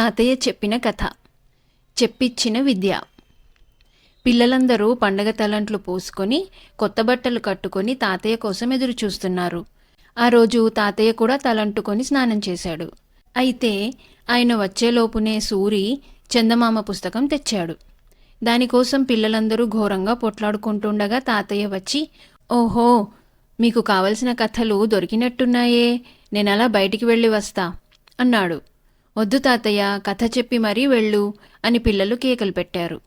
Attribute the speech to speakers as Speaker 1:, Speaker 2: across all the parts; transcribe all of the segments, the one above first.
Speaker 1: తాతయ్య చెప్పిన కథ. చెప్పిచ్చిన విద్య. పిల్లలందరూ పండగ తలంట్లు పోసుకొని కొత్త బట్టలు కట్టుకొని తాతయ్య కోసం ఎదురు చూస్తున్నారు ఆ రోజు తాతయ్య కూడా తలంటుకొని స్నానం చేశాడు. అయితే ఆయన వచ్చేలోపునే సూరి చందమామ పుస్తకం తెచ్చాడు. దానికోసం పిల్లలందరూ ఘోరంగా పొట్లాడుకుంటుండగా తాతయ్య వచ్చి ఓహో మీకు కావలసిన కథలు దొరికినట్టున్నాయే. నేనలా బయటికి వెళ్ళి వస్తా అన్నాడు. వద్దు తాతయ్య కథ చెప్పి మరీ వెళ్ళు అని పిల్లలు కేకలు పెట్టారు.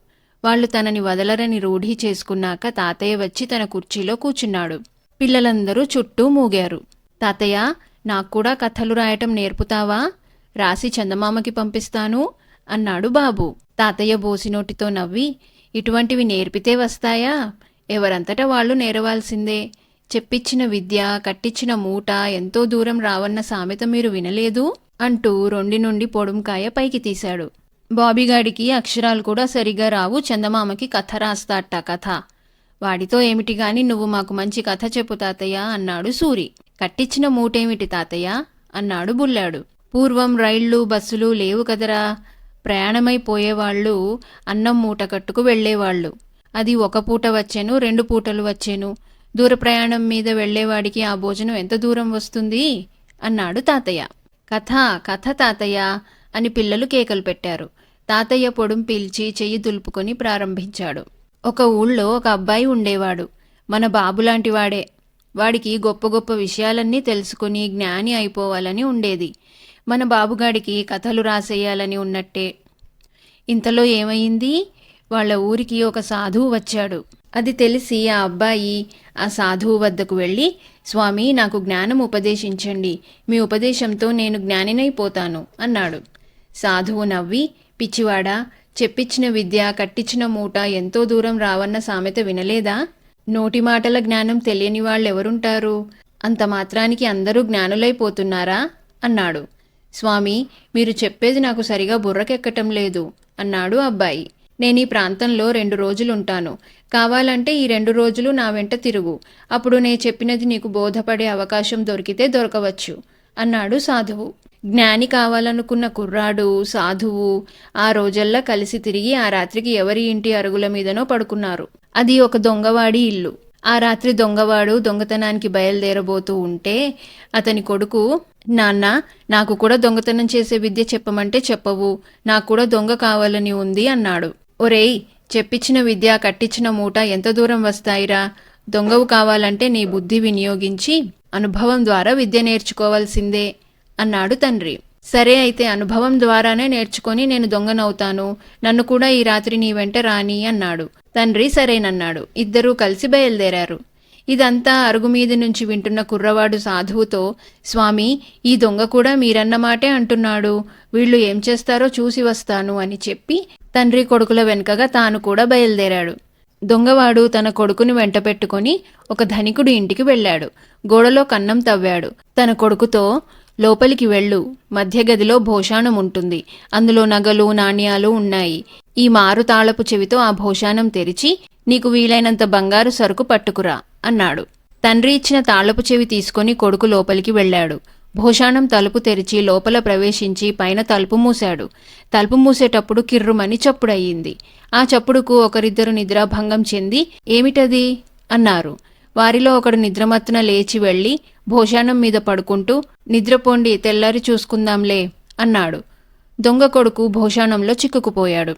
Speaker 1: వాళ్ళు తనని వదలరని రూఢీ చేసుకున్నాక తాతయ్య వచ్చి తన కుర్చీలో కూర్చున్నాడు. పిల్లలందరూ చుట్టూ మూగారు. తాతయ్య నాకు కూడా కథలు రాయటం నేర్పుతావా? రాసి చందమామకి పంపిస్తాను అన్నాడు బాబు. తాతయ్య బోసినోటితో నవ్వి ఇటువంటివి నేర్పితే వస్తాయా? ఎవరంతటా వాళ్ళు నేరవాల్సిందే. చెప్పిచ్చిన విద్య కట్టించిన మూట ఎంతో దూరం రావన్న సామెత మీరు వినలేదు? అంటూ రొండి నుండి పొడుంకాయ పైకి తీశాడు. బాబీగాడికి అక్షరాలు కూడా సరిగా రావు చందమామకి కథ రాస్తాట కథ. వాడితో ఏమిటి గాని నువ్వు మాకు మంచి కథ చెప్పు తాతయ్య అన్నాడు సూరి. కట్టించిన మూటేమిటి తాతయ్య అన్నాడు బుల్లాడు. పూర్వం రైళ్ళు బస్సులు లేవు కదరా? ప్రయాణమైపోయేవాళ్ళు అన్నం మూట కట్టుకు వెళ్ళేవాళ్ళు. అది ఒక పూట వచ్చాను రెండు పూటలు వచ్చాను. దూర ప్రయాణం మీద వెళ్ళేవాడికి ఆ భోజనం ఎంత దూరం వస్తుంది? అన్నాడు తాతయ్య. కథ కథ తాతయ్య అని పిల్లలు కేకలు పెట్టారు. తాతయ్య పొడుం పీల్చి చెయ్యి దులుపుకొని ప్రారంభించాడు. ఒక ఊళ్ళో ఒక అబ్బాయి ఉండేవాడు. మన బాబులాంటి వాడే. వాడికి గొప్ప గొప్ప విషయాలన్నీ తెలుసుకుని జ్ఞాని అయిపోవాలని ఉండేది. మన బాబుగాడికి కథలు రాసేయాలని ఉన్నట్టే. ఇంతలో ఏమైంది వాళ్ళ ఊరికి ఒక సాధువు వచ్చాడు. అది తెలిసి ఆ అబ్బాయి ఆ సాధువు వద్దకు వెళ్ళి స్వామి నాకు జ్ఞానం ఉపదేశించండి. మీ ఉపదేశంతో నేను జ్ఞానినైపోతాను అన్నాడు. సాధువు నవ్వి పిచ్చివాడా చెప్పిచ్చిన విద్య కట్టించిన మూట ఎంతో దూరం రావన్న సామెత వినలేదా? నోటి మాటల జ్ఞానం తెలియని వాళ్ళెవరుంటారు? అంత మాత్రానికి అందరూ జ్ఞానులైపోతున్నారా అన్నాడు. స్వామి మీరు చెప్పేది నాకు సరిగా బుర్రకెక్కటం లేదు అన్నాడు అబ్బాయి. నేను ఈ ప్రాంతంలో రెండు రోజులుంటాను. కావాలంటే ఈ రెండు రోజులు నా వెంట తిరుగు. అప్పుడు నే చెప్పినది నీకు బోధపడే అవకాశం దొరికితే దొరకవచ్చు అన్నాడు సాధువు. జ్ఞాని కావాలనుకున్న కుర్రాడు సాధువు ఆ రోజల్లా కలిసి తిరిగి ఆ రాత్రికి ఎవరి ఇంటి అరుగుల మీదనో పడుకున్నారు. అది ఒక దొంగవాడి ఇల్లు. ఆ రాత్రి దొంగవాడు దొంగతనానికి బయలుదేరబోతూ ఉంటే అతని కొడుకు నాన్న నాకు కూడా దొంగతనం చేసే విద్య చెప్పమంటే చెప్పవు. నాకు కూడా దొంగ కావాలని ఉంది అన్నాడు. ఒరేయ్ చెప్పిచ్చిన విద్య కట్టించిన మూట ఎంత దూరం వస్తాయిరా? దొంగవు కావాలంటే నీ బుద్ధి వినియోగించి అనుభవం ద్వారా విద్య నేర్చుకోవాల్సిందే అన్నాడు తండ్రి. సరే అయితే అనుభవం ద్వారానే నేర్చుకొని నేను దొంగనవుతాను. నన్ను కూడా ఈ రాత్రి నీ వెంట రాని అన్నాడు. తండ్రి సరేనన్నాడు. ఇద్దరూ కలిసి బయలుదేరారు. ఇదంతా అరుగుమీద నుంచి వింటున్న కుర్రవాడు సాధువుతో స్వామి ఈ దొంగ కూడా మీరన్నమాటే అంటున్నాడు. వీళ్ళు ఏం చేస్తారో చూసి వస్తాను అని చెప్పి తండ్రి కొడుకుల వెనుకగా తాను కూడా బయలుదేరాడు. దొంగవాడు తన కొడుకుని వెంట పెట్టుకుని ఒక ధనికుడు ఇంటికి వెళ్ళాడు. గోడలో కన్నం తవ్వాడు. తన కొడుకుతో లోపలికి వెళ్ళు. మధ్య గదిలో భోషాణం ఉంటుంది. అందులో నగలు నాణ్యాలు ఉన్నాయి. ఈ మారు తాళపు చెవితో ఆ భోషాణం తెరిచి నీకు వీలైనంత బంగారు సరుకు పట్టుకురా అన్నాడు. తండ్రి ఇచ్చిన తాళపు చెవి తీసుకొని కొడుకు లోపలికి వెళ్ళాడు. భోషాణం తలుపు తెరిచి లోపల ప్రవేశించి పైన తలుపు మూశాడు. తలుపు మూసేటప్పుడు కిర్రుమని చప్పుడయ్యింది ఆ చప్పుడుకు ఒకరిద్దరు నిద్రాభంగం చెంది ఏమిటది? అన్నారు. వారిలో ఒకడు నిద్రమత్తున లేచి వెళ్ళి భోషాణం మీద పడుకుంటూ నిద్రపోండి తెల్లారి చూసుకుందాంలే అన్నాడు. దొంగ కొడుకు భోషాణంలో చిక్కుకుపోయాడు.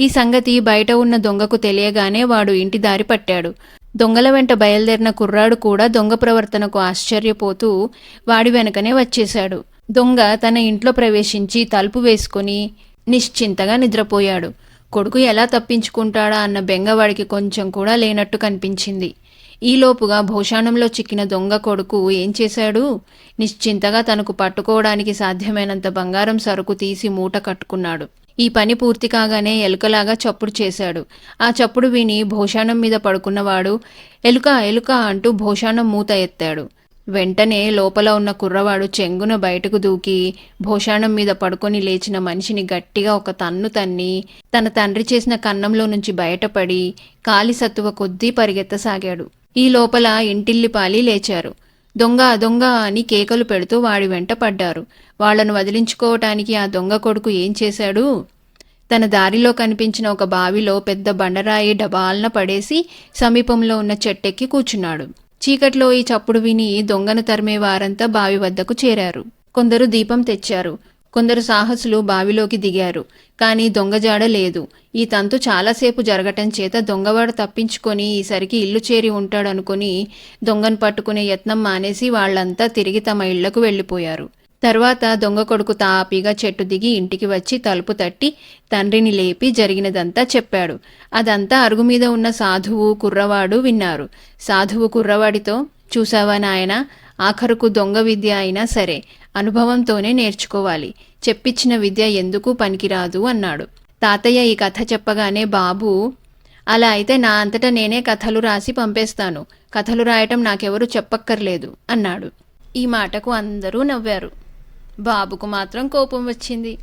Speaker 1: ఈ సంగతి బయట ఉన్న దొంగకు తెలియగానే వాడు ఇంటి దారి పట్టాడు. దొంగల వెంట బయలుదేరిన కుర్రాడు కూడా దొంగ ప్రవర్తనకు ఆశ్చర్యపోతూ వాడి వెనకనే వచ్చేశాడు. దొంగ తన ఇంట్లో ప్రవేశించి తలుపు వేసుకుని నిశ్చింతగా నిద్రపోయాడు. కొడుకు ఎలా తప్పించుకుంటాడా అన్న బెంగవాడికి కొంచెం కూడా లేనట్టు కనిపించింది. ఈలోపుగా భోషాణంలో చిక్కిన దొంగ కొడుకు ఏం చేశాడు? నిశ్చింతగా తనకు పట్టుకోవడానికి సాధ్యమైనంత బంగారం సరుకు తీసి మూట కట్టుకున్నాడు. ఈ పని పూర్తి కాగానే ఎలుకలాగా చప్పుడు చేశాడు. ఆ చప్పుడు విని భోషాణం మీద పడుకున్నవాడు ఎలుక ఎలుక అంటూ భోషాణం మూత ఎత్తాడు. వెంటనే లోపల ఉన్న కుర్రవాడు చెంగున బయటకు దూకి భోషాణం మీద పడుకొని లేచిన మనిషిని గట్టిగా ఒక తన్ను తన్ని తన తండ్రి చేసిన కన్నంలో నుంచి బయటపడి కాలి సత్తువ కొద్దీ పరిగెత్తసాగాడు. ఈ లోపల ఇంటిల్లిపాలి లేచారు. దొంగ దొంగ అని కేకలు పెడుతూ వాడి వెంట పడ్డారు. వాళ్ళను వదిలించుకోవటానికి ఆ దొంగ కొడుకు ఏం చేశాడు? తన దారిలో కనిపించిన ఒక బావిలో పెద్ద బండరాయి డబాల్న పడేసి సమీపంలో ఉన్న చెట్టెక్కి కూర్చున్నాడు. చీకట్లో ఈ చప్పుడు విని దొంగను తరిమే వారంతా బావి వద్దకు చేరారు. కొందరు దీపం తెచ్చారు. కొందరు సాహసులు బావిలోకి దిగారు కానీ దొంగజాడ లేదు. ఈ తంతు చాలాసేపు జరగటం చేత దొంగవాడు తప్పించుకొని ఈసరికి ఇల్లు చేరి ఉంటాడనుకొని దొంగను పట్టుకునే యత్నం మానేసి వాళ్ళంతా తిరిగి తమ ఇళ్ళకు వెళ్ళిపోయారు. తర్వాత దొంగ కొడుకు తాపీగా చెట్టు దిగి ఇంటికి వచ్చి తలుపు తట్టి తండ్రిని లేపి జరిగినదంతా చెప్పాడు. అదంతా అరుగు మీద ఉన్న సాధువు కుర్రవాడు విన్నారు. సాధువు కుర్రవాడితో చూసావా నాయనా ఆఖరుకు దొంగ విద్య అయినా సరే అనుభవంతోనే నేర్చుకోవాలి. చెప్పిచ్చిన విద్య ఎందుకు పనికిరాదు అన్నాడు. తాతయ్య ఈ కథ చెప్పగానే బాబు అలా అయితే నా అంతటా నేనే కథలు రాసి పంపేస్తాను. కథలు రాయటం నాకెవరు చెప్పక్కర్లేదు అన్నాడు. ఈ మాటకు అందరూ నవ్వారు. బాబుకు మాత్రం కోపం వచ్చింది.